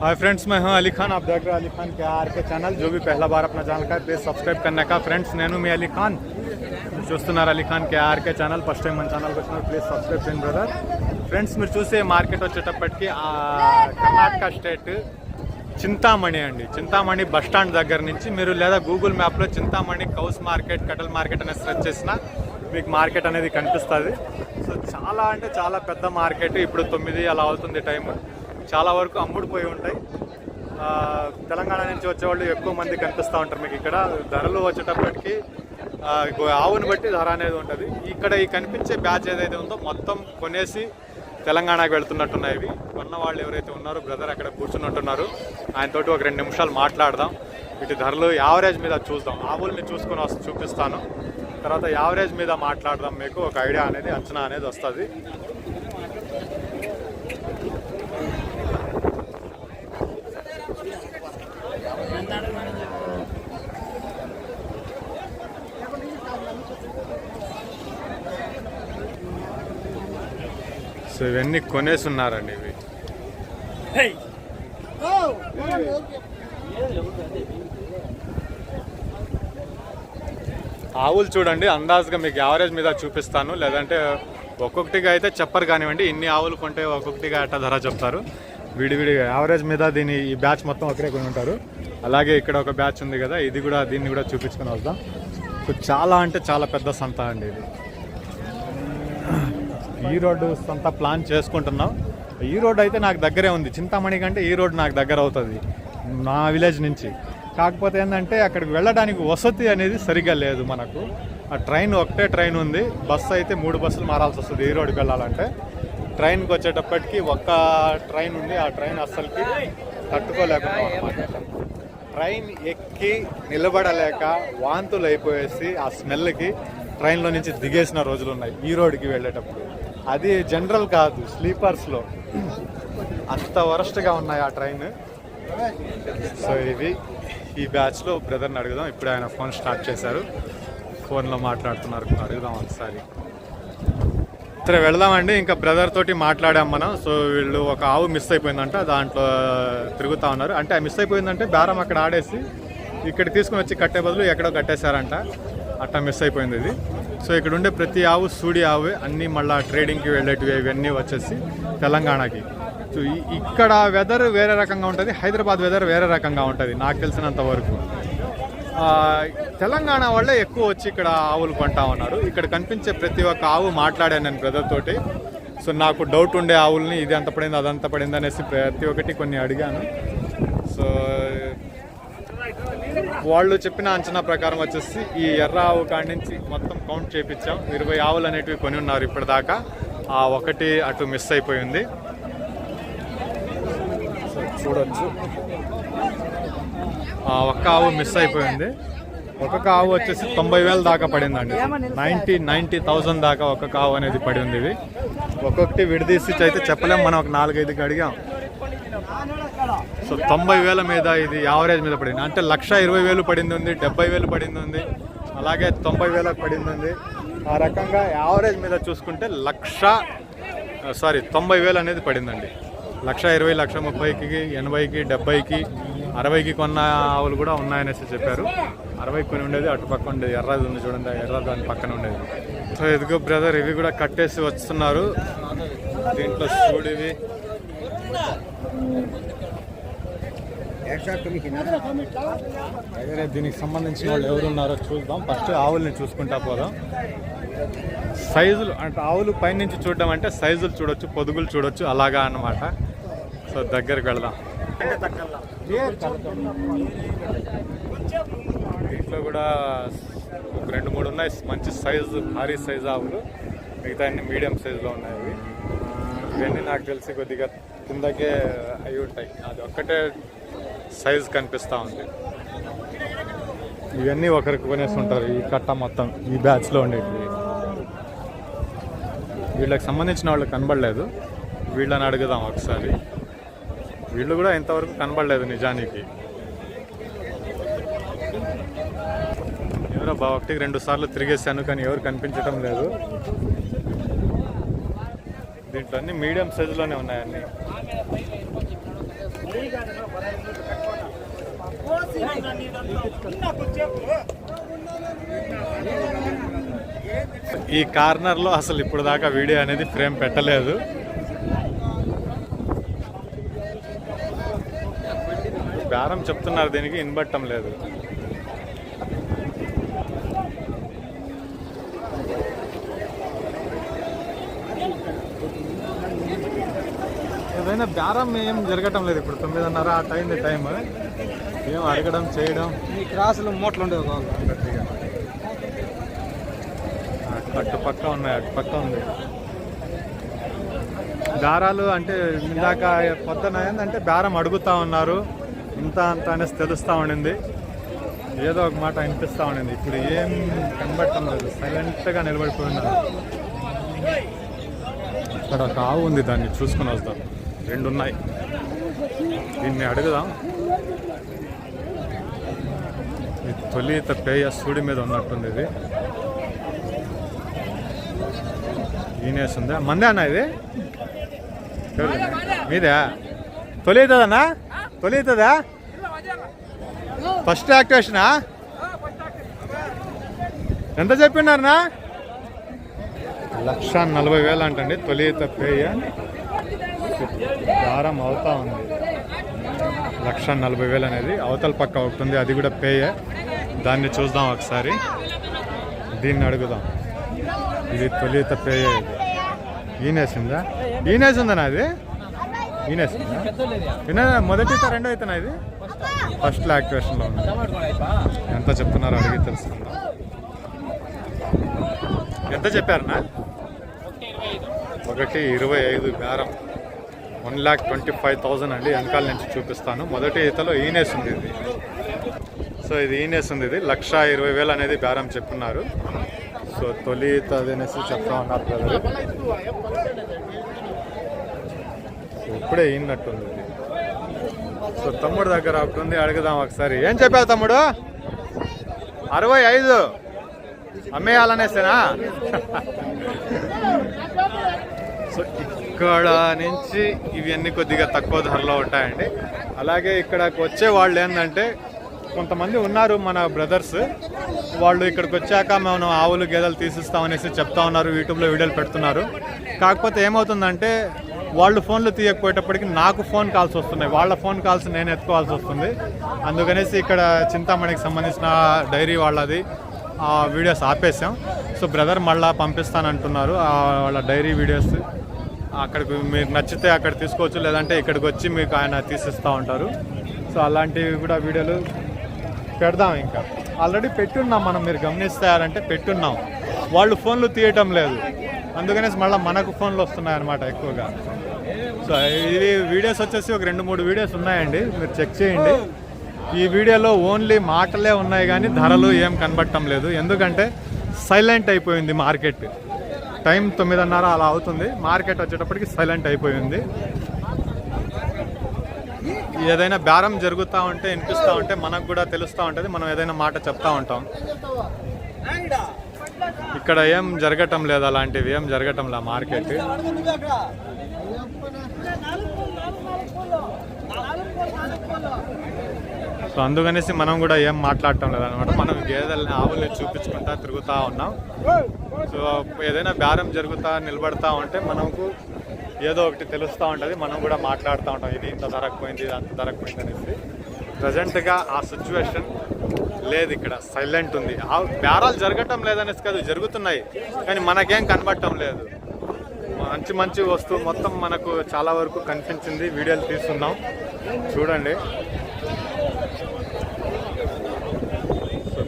Hi friends मैं हूं अली खान आप देख रहे हैं अली खान के आर के ఛానల్ जो भी पहला बार अपना ఛానల్ का प्लीज సబ్స్క్రైబ్ करने का ఫ్రెండ్స్ నేను మీ అలీ ఖాన్ చూస్తున్నారు Ali Khan K RK channel first time మన ఛానల్కి వచ్చినారు ప్లీజ్ సబ్స్క్రైబ్ చేయండి బ్రదర్ ఫ్రెండ్స్ మీరు చూసే మార్కెట్ వచ్చేటప్పటికి ఆ, కర్ణాటక స్టేట్ చింతామణి అండి చింతామణి బస్ స్టాండ్ దగ్గర నుంచి మీరు లేదా గూగుల్ మ్యాప్లో Chintamani cows market cattle market అనేది సెర్చ్ చేసినా మీకు మార్కెట్ అనేది కనిపిస్తుంది సో చాలా అంటే చాలా పెద్ద మార్కెట్ ఇప్పుడు తొమ్మిది అలా అవుతుంది టైం చాలా వరకు అమ్ముడుపోయి ఉంటాయి. తెలంగాణ నుంచి వచ్చేవాళ్ళు ఎక్కువ మంది కనిపిస్తూ ఉంటారు మీకు ఇక్కడ. ధరలు వచ్చేటప్పటికి ఆవుని బట్టి ధర అనేది ఉంటుంది. ఇక్కడ ఈ కనిపించే బ్యాచ్ ఏదైతే ఉందో మొత్తం కొనేసి తెలంగాణకు వెళ్తున్నట్టున్నాయి ఇవి. కొన్న వాళ్ళు ఎవరైతే ఉన్నారో బ్రదర్ అక్కడ కూర్చున్నట్టున్నారు ఆయనతోటి ఒక రెండు నిమిషాలు మాట్లాడదాం. వీటి ధరలు యావరేజ్ మీద చూద్దాం. ఆవుల్ని చూసుకొని వస్తే చూపిస్తాను. తర్వాత యావరేజ్ మీద మాట్లాడదాం మీకు. ఒక ఐడియా అనేది అంచనా అనేది వస్తుంది. సో ఇవన్నీ కొనేసి ఉన్నారండి ఇవి ఆవులు చూడండి అందాజుగా మీకు యావరేజ్ మీద చూపిస్తాను. లేదంటే ఒక్కొక్కటిగా అయితే చెప్పరు కానివ్వండి ఇన్ని ఆవులు కొంటే ఒక్కొక్కటిగా అట్ట ధర చెప్తారు. విడివిడిగా యావరేజ్ మీద దీని ఈ బ్యాచ్ మొత్తం ఒకరే కొని ఉంటారు. అలాగే ఇక్కడ ఒక బ్యాచ్ ఉంది కదా ఇది కూడా దీన్ని కూడా చూపించుకొని వద్దాం. సో చాలా అంటే చాలా పెద్ద సంత అండి ఇది. ఈ రోడ్డు సంత ప్లాన్ చేసుకుంటున్నాం. ఈ రోడ్డు అయితే నాకు దగ్గరే ఉంది. చింతామణి కంటే ఈ రోడ్ నాకు దగ్గర అవుతుంది. నా విలేజ్ నుంచి. కాకపోతే ఏంటంటే అక్కడికి వెళ్ళడానికి వసతి అనేది సరిగ్గా లేదు మనకు. ఆ ట్రైన్ ఒకటే ట్రైన్ ఉంది. బస్సు అయితే మూడు బస్సులు మారాల్సి వస్తుంది ఈ రోడ్డుకి వెళ్ళాలంటే. ట్రైన్కి వచ్చేటప్పటికి ఒక్క ట్రైన్ ఉంది. ఆ ట్రైన్ అస్సలకి తట్టుకోలేకుండా ట్రైన్ ఎక్కి నిలబడలేక వాంతులు అయిపోయేసి ఆ స్మెల్కి ట్రైన్లో నుంచి దిగేసిన రోజులు ఉన్నాయి ఈ రోడ్కి వెళ్ళేటప్పుడు. అది జనరల్ కాదు స్లీపర్స్లో. అంత వరస్ట్గా ఉన్నాయి ఆ ట్రైన్. సో ఇది ఈ బ్యాచ్లో బ్రదర్ని అడుగుదాం. ఇప్పుడు ఆయన ఫోన్ స్టార్ట్ చేశారు. ఫోన్లో మాట్లాడుతున్నారు. అడుగుదాం ఒకసారి. సరే వెళదామండి. ఇంకా బ్రదర్ తోటి మాట్లాడాం మనం. సో వీళ్ళు ఒక ఆవు మిస్ అయిపోయిందంట. దాంట్లో తిరుగుతూ ఉన్నారు. అంటే ఆ మిస్ అయిపోయిందంటే బేరం అక్కడ ఆడేసి ఇక్కడ తీసుకుని వచ్చి కట్టే బదులు ఎక్కడో కట్టేశారంట. అట్లా మిస్ అయిపోయింది ఇది. సో ఇక్కడ ఉండే ప్రతి ఆవు సూడి ఆవు అన్నీ మళ్ళీ ట్రేడింగ్కి వెళ్ళేటివి ఇవన్నీ వచ్చేసి తెలంగాణకి. సో ఇక్కడ వెదర్ వేరే రకంగా ఉంటుంది హైదరాబాద్ వెదర్ వేరే రకంగా ఉంటుంది నాకు తెలిసినంత వరకు. తెలంగాణ వాళ్ళే ఎక్కువ వచ్చి ఇక్కడ ఆవులు కొంటా ఉన్నారు. ఇక్కడ కనిపించే ప్రతి ఒక్క ఆవు మాట్లాడాను నేను బ్రదర్ తోటి. సో నాకు డౌట్ ఉండే ఆవుల్ని ఇది అంత పడింది అదంత పడింది అనేసి ప్రతి ఒక్కటి కొన్ని అడిగాను. సో వాళ్ళు చెప్పిన అంచనా ప్రకారం వచ్చేసి ఈ ఎర్ర ఆవు కాడి నుంచి మొత్తం కౌంట్ చేపించాం. ఇరవై ఆవులు అనేటివి కొని ఉన్నారు ఇప్పటిదాకా. ఆ ఒకటి అటు మిస్ అయిపోయింది. చూడొచ్చు. ఒక్క ఆవు మిస్ అయిపోయింది. ఒక్కొక్క ఆవు వచ్చేసి తొంభై వేల దాకా పడిందండి. నైంటీ నైంటీ థౌజండ్ దాకా ఒక్కొక్క ఆవు అనేది పడి ఉంది ఇది. ఒక్కొక్కటి విడదీసి అయితే చెప్పలేం. మనం ఒక నాలుగైదుకి అడిగాం. సో తొంభై వేల మీద ఇది యావరేజ్ మీద పడింది. అంటే లక్ష ఇరవై వేలు పడింది ఉంది డెబ్బై వేలు పడింది ఉంది అలాగే తొంభై వేలకు పడింది. ఉంది ఆ రకంగా యావరేజ్ మీద చూసుకుంటే లక్ష సారీ తొంభై వేలు అనేది పడిందండి. లక్ష ఇరవై లక్ష ముప్పైకి ఎనభైకి డెబ్బైకి అరవైకి కొన్న ఆవులు కూడా ఉన్నాయనేసి చెప్పారు. అరవై కొన్ని ఉండేది అటు పక్క ఉండేది ఎర్రది ఉంది చూడండి ఎర్ర దాని పక్కన ఉండేది. సో ఎదుగో బ్రదర్ ఇవి కూడా కట్టేసి వస్తున్నారు. దీంట్లో చూడివి వేరే దీనికి సంబంధించిన వాళ్ళు ఎవరు ఉన్నారో చూద్దాం. ఫస్ట్ ఆవుల్ని చూసుకుంటా పోదాం. సైజులు అంటే ఆవులు పైనుంచి చూడడం అంటే సైజులు చూడొచ్చు పొదుగులు చూడొచ్చు అలాగా అన్నమాట. సో దగ్గరికి వెళదాం. దీంట్లో కూడా ఒక రెండు మూడు ఉన్నాయి. మంచి సైజు భారీ సైజు ఆవులు. మిగతా అన్ని మీడియం సైజులో ఉన్నాయి ఇవన్నీ నాకు తెలిసి కొద్దిగా కిందకే అయి ఉంటాయి. అది ఒక్కటే సైజ్ కనిపిస్తూ ఉంది. ఇవన్నీ ఒకరికి కొనేసి ఉంటారు ఈ కట్ట మొత్తం ఈ బ్యాచ్లో ఉండేటివి. వీళ్ళకి సంబంధించిన వాళ్ళు కనబడలేదు. వీళ్ళని అడుగుదాం ఒకసారి. వీళ్ళు కూడా ఇంతవరకు కనబడలేదు నిజానికి. ఎవరో బా ఒకటికి రెండు సార్లు తిరిగేసాను కానీ ఎవరు కనిపించడం లేదు. దీంట్లో అన్ని మీడియం సైజులోనే ఉన్నాయన్నీ. ఈ కార్నర్లో అసలు ఇప్పుడు దాకా వీడియో అనేది ఫ్రేమ్ పెట్టలేదు. బేరం చెప్తున్నారు దీనికి ఇన్బట్టం లేదు. ఏదైనా బేరం ఏం జరగటం లేదు ఇప్పుడు తొమ్మిదిన్నర ఆ టైం టైం ఏం అడగడం చేయడం. ఈ క్రాసులు మూటలు ఉండేవి అటు పక్క ఉన్నాయి అటు పక్క ఉంది. దారాలు అంటే ఇందాక పొద్దున ఏంటంటే బేరం అడుగుతా ఉన్నారు. ఇంత అంత అనేసి తెలుస్తూ ఉండింది. ఏదో ఒక మాట అనిపిస్తూ ఉండింది. ఇప్పుడు ఏం కనబడటం లేదు. సైలెంట్గా నిలబడిపోయి ఉన్నారు ఇక్కడ ఒక ఆవు ఉంది దాన్ని చూసుకుని వస్తాం రెండు ఉన్నాయి దీన్ని అడుగుదాం. ఈ తొలి పేయ సూడి మీద ఉన్నట్టుంది ఇది. ఈనేస్తుందా మందే అన్న ఇది? మీదా తొలి అవుతుందన్నా? తొలి అవుతుందా? ఫస్ట్ యాక్టివేషనా? ఎంత చెప్పినారనా లక్ష నలభై వేలు అంటండి. తొలి పేయ. దారం అవుతా ఉంది. లక్ష నలభై వేలు అనేది అవతల పక్క ఒకటి ఉంది అది కూడా పేయే. దాన్ని చూద్దాం ఒకసారి. దీన్ని అడుగుదాం. ఇది తొలిత పేయ ఇది. ఈనేసిందా? ఈనేసిందనా అది ఈనేసిందా? వినా మొదటి రెండో ఈతనా ఇది? ఫస్ట్ యాక్టివేషన్లో ఉంది. ఎంత చెప్తున్నారో అడిగి తెలుసుకుందాం. ఎంత చెప్పారనా ఒకటి ఇరవై ఐదు. బేరం one lakh twenty five thousand అండి వెనకాల నుంచి చూపిస్తాను. మొదటి ఈతలో ఈనేస్ ఉంది ఇది సో ఇది ఈనేస్ ఉంది ఇది లక్ష ఇరవై వేలు అనేది బేరం చెప్పున్నారు. సో తొలి ఈత అది అనేసి చెప్తా ఉన్నారు బ్రదర్. ఇప్పుడే ఈనట్టుంది ఇది సో తమ్ముడు దగ్గర ఒకటి ఉంది అడుగుదాం ఒకసారి. ఏం చెప్పావు తమ్ముడు? అరవై ఐదు. అమ్మేయాలనేసేనా? సో ఇక్కడ నుంచి ఇవన్నీ కొద్దిగా తక్కువ ధరలో ఉంటాయండి. అలాగే ఇక్కడకు వచ్చే వాళ్ళు ఏంటంటే కొంతమంది ఉన్నారు మన బ్రదర్స్. వాళ్ళు ఇక్కడికి వచ్చాక మనం ఆవులు గేదెలు తీసిస్తామనేసి చెప్తా ఉన్నారు యూట్యూబ్లో వీడియోలు పెడుతున్నారు. కాకపోతే ఏమవుతుందంటే వాళ్ళు ఫోన్లు తీయకపోయేటప్పటికి నాకు ఫోన్ కాల్స్ వస్తున్నాయి. వాళ్ళ ఫోన్ కాల్స్ నేను ఎత్తుకోవాల్సి వస్తుంది. అందుకనేసి ఇక్కడ చింతామణికి సంబంధించిన డైరీ వాళ్ళది ఆ వీడియోస్ ఆపేసాం సో బ్రదర్ మళ్ళీ పంపిస్తానంటున్నారు ఆ వాళ్ళ డైరీ వీడియోస్. అక్కడికి మీరు నచ్చితే అక్కడ తీసుకోవచ్చు లేదంటే ఇక్కడికి వచ్చి మీకు ఆయన తీసిస్తూ ఉంటారు. సో అలాంటివి కూడా వీడియోలు పెడదాం ఇంకా. ఆల్రెడీ పెట్టున్నాం మనం మీరు గమనిస్తారంటే పెట్టున్నాం. వాళ్ళు ఫోన్లు తీయటం లేదు. అందుకనేసి మళ్ళీ మనకు ఫోన్లు వస్తున్నాయి అన్నమాట ఎక్కువగా. సో ఇది వీడియోస్ వచ్చేసి ఒక రెండు మూడు వీడియోస్ ఉన్నాయండి మీరు చెక్ చేయండి. ఈ వీడియోలో ఓన్లీ మాటలే ఉన్నాయి కానీ ధరలు ఏం కనబడటం లేదు. ఎందుకంటే సైలెంట్ అయిపోయింది మార్కెట్. టైం తొమ్మిదిన్నర అలా అవుతుంది. మార్కెట్ వచ్చేటప్పటికి సైలెంట్ అయిపోయింది. ఏదైనా బేరం జరుగుతూ ఉంటే వినిపిస్తూ ఉంటే మనకు కూడా తెలుస్తూ ఉంటుంది. మనం ఏదైనా మాట చెప్తా ఉంటాం. ఇక్కడ ఏం జరగటం లేదు అలాంటివి. ఏం జరగటం లే మార్కెట్. సో అందుకనేసి మనం కూడా ఏం మాట్లాడటం లేదనమాట మనం గేదెల్ని ఆవుల్ని చూపించుకుంటా తిరుగుతూ ఉన్నాం. సో ఏదైనా బేరం జరుగుతా నిలబడతా ఉంటే మనకు ఏదో ఒకటి తెలుస్తూ ఉంటుంది. మనం కూడా మాట్లాడుతూ ఉంటాం. ఇది ఇంత ధరకు పోయింది ఇది అంత ధరకు అనేసి. ప్రజెంట్గా ఆ సిచ్యువేషన్ లేదు ఇక్కడ. సైలెంట్ ఉంది. ఆ బేరాలు జరగటం లేదనేసి కాదు జరుగుతున్నాయి. కానీ మనకేం కనబడటం లేదు. మంచి మంచి వస్తువు మొత్తం మనకు చాలా వరకు కనిపించింది. వీడియోలు తీస్తున్నాం. చూడండి.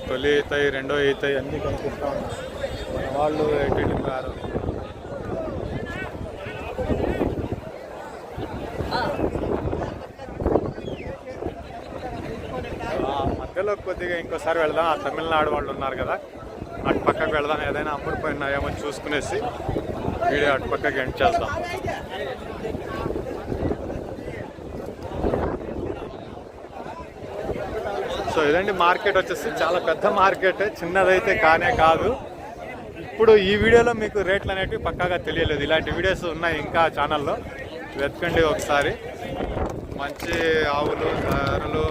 తొలి అవుతాయి రెండో అవుతాయి అన్నీ కనిపిస్తూ ఉన్నాయి మన వాళ్ళు ఎటు కారు మధ్యలో కొద్దిగా ఇంకోసారి వెళ్దాం. ఆ తమిళనాడు వాళ్ళు ఉన్నారు కదా. అటు పక్కకు వెళ్దాం. ఏదైనా అమ్ముడిపోయినాయేమో చూసుకునేసి వీడియో అటు పక్కకి ఎండ్ చేద్దాం. సో ఇదండి మార్కెట్ వచ్చేసి చాలా పెద్ద మార్కెట్ చిన్నదైతే కానే కాదు ఇప్పుడు ఈ వీడియోలో మీకు రేట్లు అనేటివి పక్కాగా తెలియలేదు ఇలాంటి వీడియోస్ ఉన్నాయి ఇంకా ఛానల్లో వెతకండి ఒకసారి మంచి ఆవులు ధరలు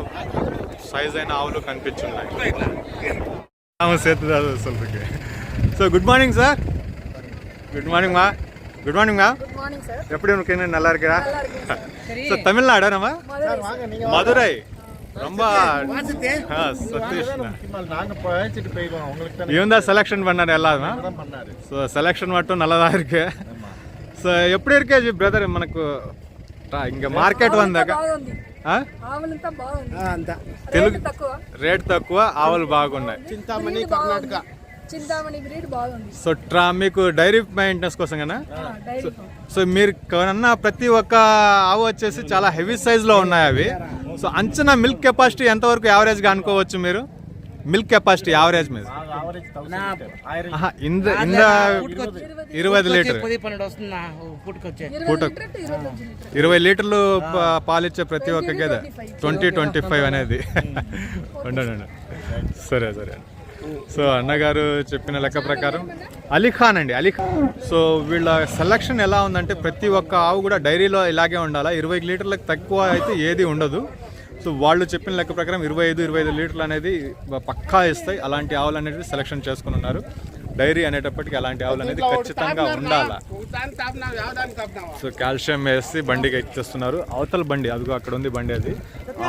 సైజ్ అయిన ఆవులు కనిపించున్నాయి ஆமாம் சேர்த்து தான் சொல்கிறேன் so good morning sir good மார்னிங்மா good மார்னிங்மா good morning sir எப்படி உனக்கு என்ன நல்லா இருக்கிறா நல்லா இருக்கேன் சார் ஸோ தமிழ்நாடு நம்ம மதுரை மதுரை ரொம்ப இவன் தான் செலெக்ஷன் பண்ணார் எல்லாருமே. ஸோ செலெக்ஷன் மட்டும் நல்லா தான் இருக்கு. ஸோ எப்படி இருக்கே. బ్రదర్ మనకు ఇంకా మార్కెట్ వందాక తెలుగు రేట్ తక్కువ ఆవులు బాగున్నాయి చింతామణి కర్ణాటక చింతామణి బ్రీడ్ బాగుంది. సో ట్రా మీకు డైరీ మెయింటెనెన్స్ కోసం కదా? ఆ, డైరీ ఫామ్. సో మీరు కొన్న ప్రతి ఒక్క ఆవు వచ్చేసి చాలా హెవీ సైజులో ఉన్నాయి అవి. సో అంచనా మిల్క్ కెపాసిటీ ఎంతవరకు యావరేజ్గా అనుకోవచ్చు మీరు? మిల్క్ కెపాసిటీ యావరేజ్ మీద. ఇంద ఇంద ఇరవై లీటర్. ఇరవై పూట- లీటర్లు ప- పాలిచ్చే ప్రతి ఒక్క గేదె ట్వంటీ ట్వంటీ ఫైవ్ అనేది. ఉండండి. సరే సరే. సో అన్నగారు చెప్పిన లెక్క ప్రకారం అలీఖాన్ అండి అలీఖాన్ సో వీళ్ళ సెలక్షన్ ఎలా ఉందంటే ప్రతి ఒక్క ఆవు కూడా డైరీలో ఇలాగే ఉండాలా? ఇరవై లీటర్లకు తక్కువ అయితే ఏది ఉండదు. సో వాళ్ళు చెప్పిన లెక్క ప్రకారం ఇరవై ఐదు ఇరవై ఐదు లీటర్లు అనేది పక్కా ఇస్తాయి. అలాంటి ఆవులు అనేది సెలెక్షన్ చేసుకుని ఉన్నారు. డైరీ అనేటప్పటికి అలాంటి ఆవులు అనేది ఖచ్చితంగా ఉండాలా? సో కాల్షియం వేసి బండికి ఎక్కిస్తున్నారు. అవతల బండి అదిగో అక్కడ ఉంది బండి అది.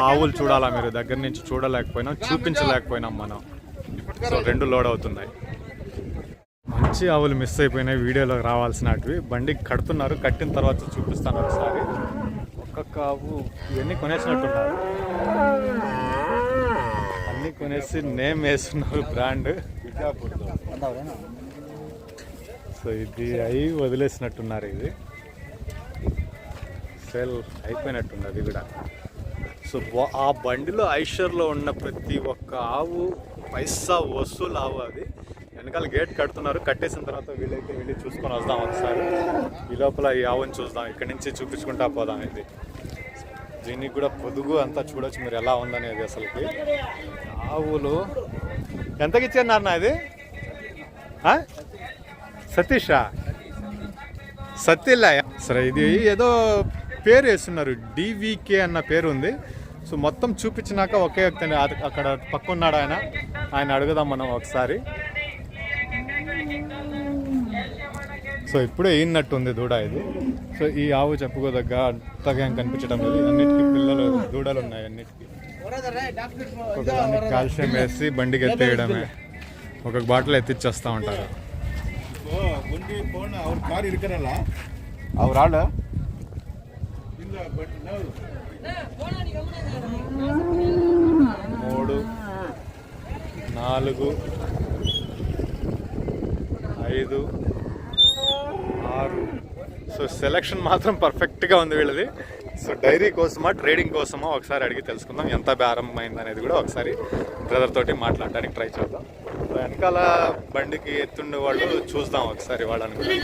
ఆవులు చూడాలా మీరు? దగ్గర నుంచి చూడలేకపోయినాం చూపించలేకపోయినాం మనం. సో రెండు లోడ్ అవుతున్నాయి. మంచి ఆవులు మిస్ అయిపోయినాయి వీడియోలో రావాల్సినవి బండి కడుతున్నారు కట్టిన తర్వాత చూపిస్తాను ఒకసారి. ఒక్కొక్క ఆవు ఇవన్నీ కొనేసినట్టున్నారు. అన్నీ కొనేసి నేమ్ వేస్తున్నారు బ్రాండ్. సో ఇది అయి వదిలేసినట్టున్నారు ఇది. సేల్ అయిపోయినట్టున్నది కూడా. సో ఆ బండిలో ఐషర్లో ఉన్న ప్రతి ఒక్క ఆవు పైసా వసూలు ఆవు అది వెనకాల గేట్ కడుతున్నారు. కట్టేసిన తర్వాత వీళ్ళైతే వెళ్ళి చూసుకొని వద్దాం ఒకసారి. ఈ లోపల ఈ ఆవుని చూద్దాం. ఇక్కడి నుంచి చూపించుకుంటా పోదాం ఇది. దీనికి కూడా పొదుగు అంతా చూడొచ్చు మీరు ఎలా ఉందనేది అసలుకి. ఆవులు. ఎంతకి ఇచ్చారు నాన్న ఇది? సతీషా? సత్యలా సరే ఇది ఏదో పేరు వేస్తున్నారు. డివికే అన్న పేరు ఉంది సో మొత్తం చూపించినాక ఒకే వ్యక్తి అత- అక్కడ పక్కన్నాడు ఆయన. ఆయన అడుగుదాం మనం ఒకసారి సో ఇప్పుడే ఈనట్టు ఉంది దూడ ఇది సో ఈ ఆవు చెప్పుకోదగ్గ అంతగా ఏం కనిపించడం లేదు అన్నిటికీ పిల్లలు దూడలు ఉన్నాయి అన్నిటికీ ఒకదాన్ని కాల్షియం వేసి బండికి ఎత్తేయడమే ఒక బాటిల్ ఎత్తిచ్చేస్తూ ఉంటారు ಗುಂಡಿ ಫೋನ್ ಅವ್ರ ಕಾರ್ ಇರ್ಕರಲ್ಲ ಅವ್ರ ಆಳು ಇಲ್ಲ ಬಟ್ ನಾವು నాలుగు ఐదు ఆరు. సో సెలక్షన్ మాత్రం పర్ఫెక్ట్గా ఉంది వీళ్ళది. సో డైరీ కోసమా ట్రేడింగ్ కోసమా ఒకసారి అడిగి తెలుసుకుందాం. ఎంత ప్రారంభమైంది అయింది అనేది కూడా ఒకసారి బ్రదర్ తోటి మాట్లాడడానికి ట్రై చేద్దాం. సో వెనకాల బండికి ఎత్తుండే వాళ్ళు చూద్దాం ఒకసారి వాళ్ళని కూడా.